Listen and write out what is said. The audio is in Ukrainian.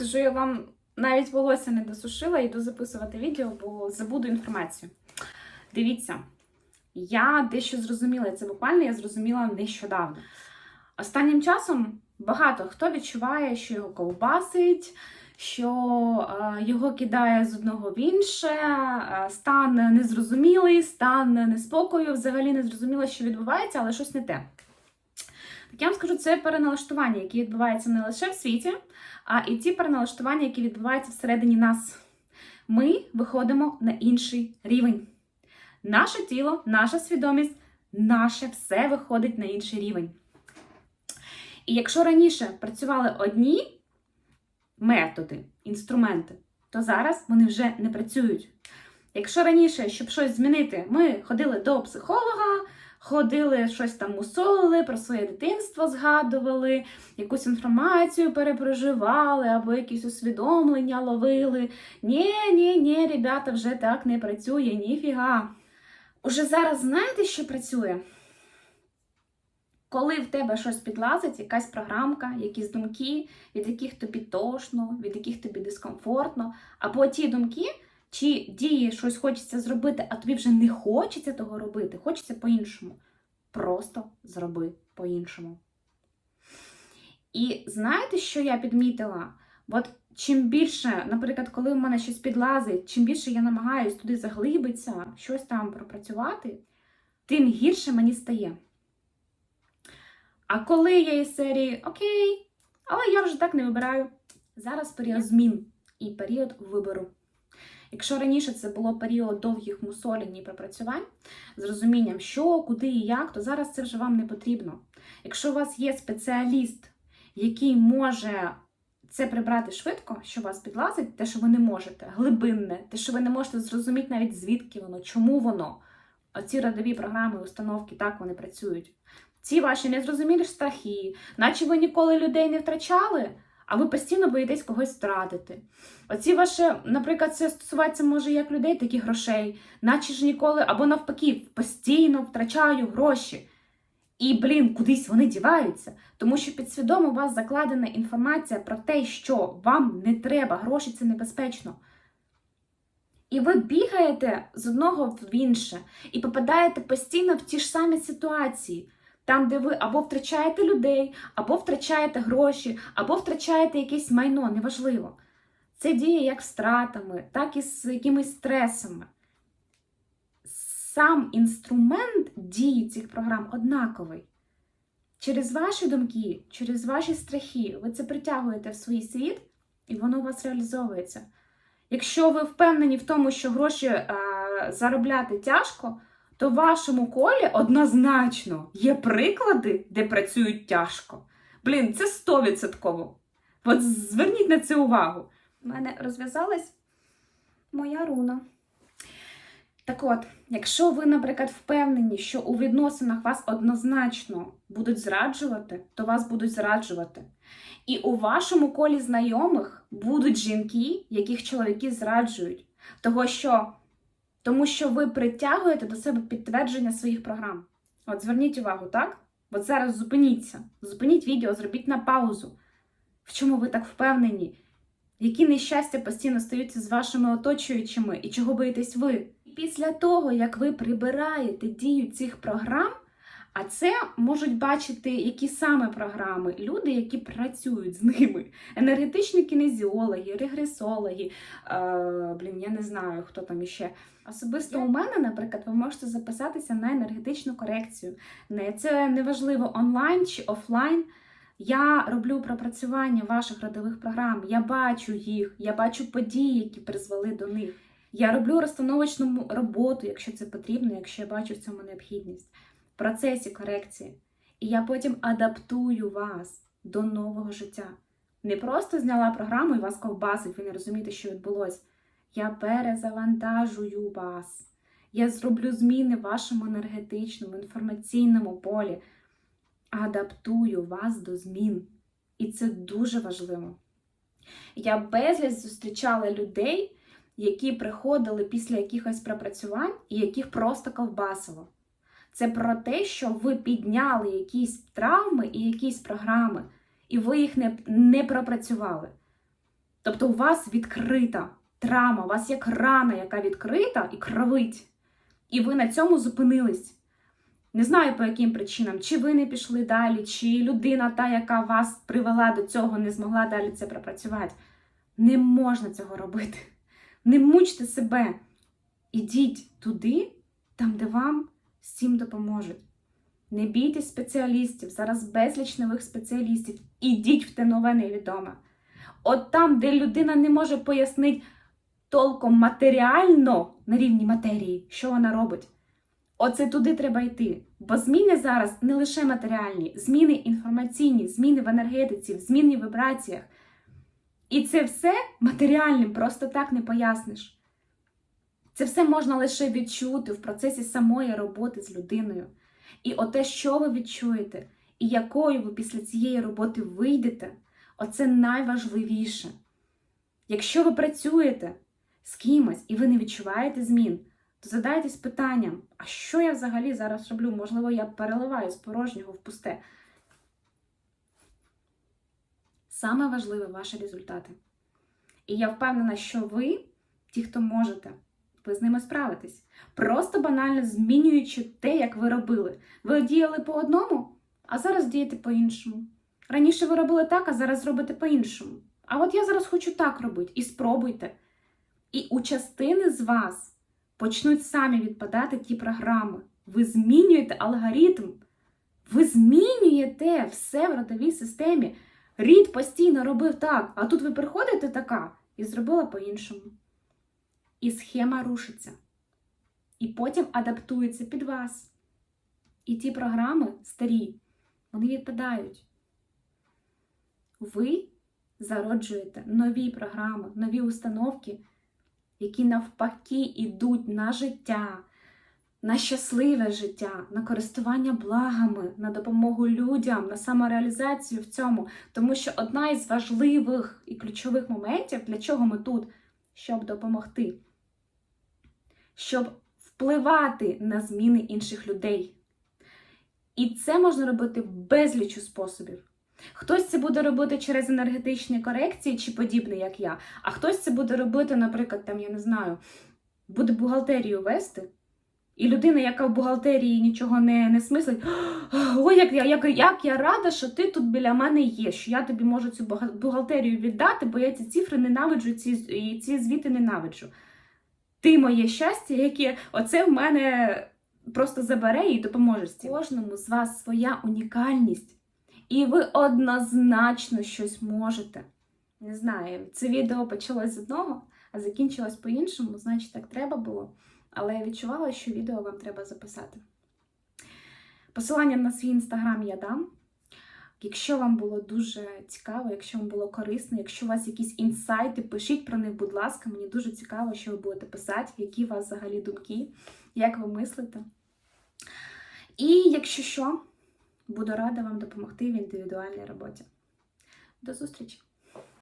Скажу, я вам навіть волосся не досушила, йду записувати відео, бо забуду інформацію. Дивіться, я дещо зрозуміла, це буквально я зрозуміла нещодавно. Останнім часом багато хто відчуває, що його ковбасить, що е, його кидає з одного в інше, е, стан незрозумілий, стан неспокою, взагалі не зрозуміло, що відбувається, але щось не те. Я вам скажу, це переналаштування, які відбуваються не лише в світі, а і ті переналаштування, які відбуваються всередині нас. Ми виходимо на інший рівень. Наше тіло, наша свідомість, наше все виходить на інший рівень. І якщо раніше працювали одні методи, інструменти, то зараз вони вже не працюють. Якщо раніше, щоб щось змінити, ми ходили до психолога, ходили щось там мусолили, про своє дитинство згадували, якусь інформацію перепроживали або якісь усвідомлення ловили. Ні, ні, ні, ребята, вже так не працює, ніфіга. Уже зараз знаєте, що працює? Коли в тебе щось підлазить, якась програмка, якісь думки, від яких тобі тошно, від яких тобі дискомфортно, або ті думки, чи дії щось хочеться зробити, а тобі вже не хочеться того робити, хочеться по-іншому. Просто зроби по-іншому. І знаєте, що я підмітила? От чим більше, наприклад, коли в мене щось підлазить, чим більше я намагаюсь туди заглибитися, щось там пропрацювати, тим гірше мені стає. А коли я із серії Окей, але я вже так не вибираю. Зараз період змін і період вибору. Якщо раніше це було період довгих мусолінь і пропрацювань з розумінням, що, куди і як, то зараз це вже вам не потрібно. Якщо у вас є спеціаліст, який може це прибрати швидко, що вас підлазить, те, що ви не можете, глибинне, те, що ви не можете зрозуміти навіть звідки воно, чому воно. Оці родові програми, установки, так вони працюють. Ці ваші незрозумілі страхи, наче ви ніколи людей не втрачали, а ви постійно боїтесь когось втратити. Оці ваші, наприклад, це стосується може як людей, так і грошей, наче ж ніколи, або навпаки, постійно втрачаю гроші. І, блін, кудись вони діваються, тому що підсвідомо у вас закладена інформація про те, що вам не треба, гроші це небезпечно. І ви бігаєте з одного в інше і попадаєте постійно в ті ж самі ситуації. Там, де ви або втрачаєте людей, або втрачаєте гроші, або втрачаєте якесь майно, неважливо. Це діє як з втратами, так і з якимись стресами. Сам інструмент дії цих програм однаковий. Через ваші думки, через ваші страхи ви це притягуєте в свій світ, і воно у вас реалізовується. Якщо ви впевнені в тому, що гроші а, заробляти тяжко, то в вашому колі однозначно є приклади, де працюють тяжко. Блін, це стовідсотково. От зверніть на це увагу. У мене розв'язалась моя руна. Так от, якщо ви, наприклад, впевнені, що у відносинах вас однозначно будуть зраджувати, то вас будуть зраджувати. І у вашому колі знайомих будуть жінки, яких чоловіки зраджують. Того що тому що ви притягуєте до себе підтвердження своїх програм. От зверніть увагу, так? От зараз зупиніться, зупиніть відео, зробіть на паузу. В чому ви так впевнені? Які нещастя постійно стаються з вашими оточуючими і чого боїтесь ви? І після того, як ви прибираєте дію цих програм, а це можуть бачити які саме програми, люди, які працюють з ними. Енергетичні кінезіологи, регресологи, е, блін, я не знаю, хто там іще. Особисто у мене, наприклад, ви можете записатися на енергетичну корекцію. Не Це неважливо онлайн чи офлайн. Я роблю пропрацювання ваших родових програм, я бачу їх, я бачу події, які призвели до них. Я роблю розстановочну роботу, якщо це потрібно, якщо я бачу в цьому необхідність процесі корекції. І я потім адаптую вас до нового життя. Не просто зняла програму і вас ковбасить, ви не розумієте, що відбулося. Я перезавантажую вас. Я зроблю зміни в вашому енергетичному, інформаційному полі. Адаптую вас до змін. І це дуже важливо. Я безліч зустрічала людей, які приходили після якихось пропрацювань і яких просто ковбасило. Це про те, що ви підняли якісь травми і якісь програми, і ви їх не, не пропрацювали. Тобто у вас відкрита травма, у вас як рана, яка відкрита і кровить. І ви на цьому зупинились. Не знаю по яким причинам, чи ви не пішли далі, чи людина, та, яка вас привела до цього, не змогла далі це пропрацювати. Не можна цього робити. Не мучте себе. Ідіть туди, там, де вам всім допоможуть. Не бійтесь спеціалістів, зараз безліч нових спеціалістів. Ідіть в те нове невідоме. От там, де людина не може пояснити толком матеріально на рівні матерії, що вона робить. Оце туди треба йти. Бо зміни зараз не лише матеріальні, зміни інформаційні, зміни в енергетиці, зміни в вібраціях. І це все матеріальним просто так не поясниш. Це все можна лише відчути в процесі самої роботи з людиною. І оте, що ви відчуєте, і якою ви після цієї роботи вийдете, оце найважливіше. Якщо ви працюєте з кимось і ви не відчуваєте змін, то задайтесь питанням, а що я взагалі зараз роблю? Можливо, я переливаю з порожнього в пусте. Саме важливе ваші результати. І я впевнена, що ви, ті, хто можете, ви з ними справитесь. Просто банально змінюючи те, як ви робили. Ви діяли по одному, а зараз дієте по-іншому. Раніше ви робили так, а зараз робите по-іншому. А от я зараз хочу так робити, і спробуйте. І у частини з вас почнуть самі відпадати ті програми. Ви змінюєте алгоритм, ви змінюєте все в родовій системі. Рід постійно робив так, а тут ви приходите така і зробила по-іншому. І схема рушиться. І потім адаптується під вас. І ті програми старі, вони відпадають. Ви зароджуєте нові програми, нові установки, які навпаки йдуть на життя, на щасливе життя, на користування благами, на допомогу людям, на самореалізацію в цьому. Тому що одна із важливих і ключових моментів, для чого ми тут, щоб допомогти, щоб впливати на зміни інших людей. І це можна робити безлічу способів. Хтось це буде робити через енергетичні корекції чи подібне, як я, а хтось це буде робити, наприклад, там, я не знаю, буде бухгалтерію вести. І людина, яка в бухгалтерії нічого не, не смислить, ой, як я, як, як я рада, що ти тут біля мене є, що я тобі можу цю бухгалтерію віддати, бо я ці цифри ненавиджу ці, і ці звіти ненавиджу. Ти моє щастя, яке оце в мене просто забере і допоможе. Кожному з вас своя унікальність, і ви однозначно щось можете. Не знаю, це відео почалось з одного, а закінчилось по-іншому, значить, так треба було. Але я відчувала, що відео вам треба записати. Посилання на свій інстаграм я дам. Якщо вам було дуже цікаво, якщо вам було корисно, якщо у вас якісь інсайти, пишіть про них, будь ласка. Мені дуже цікаво, що ви будете писати, які у вас взагалі думки, як ви мислите. І якщо що, буду рада вам допомогти в індивідуальній роботі. До зустрічі!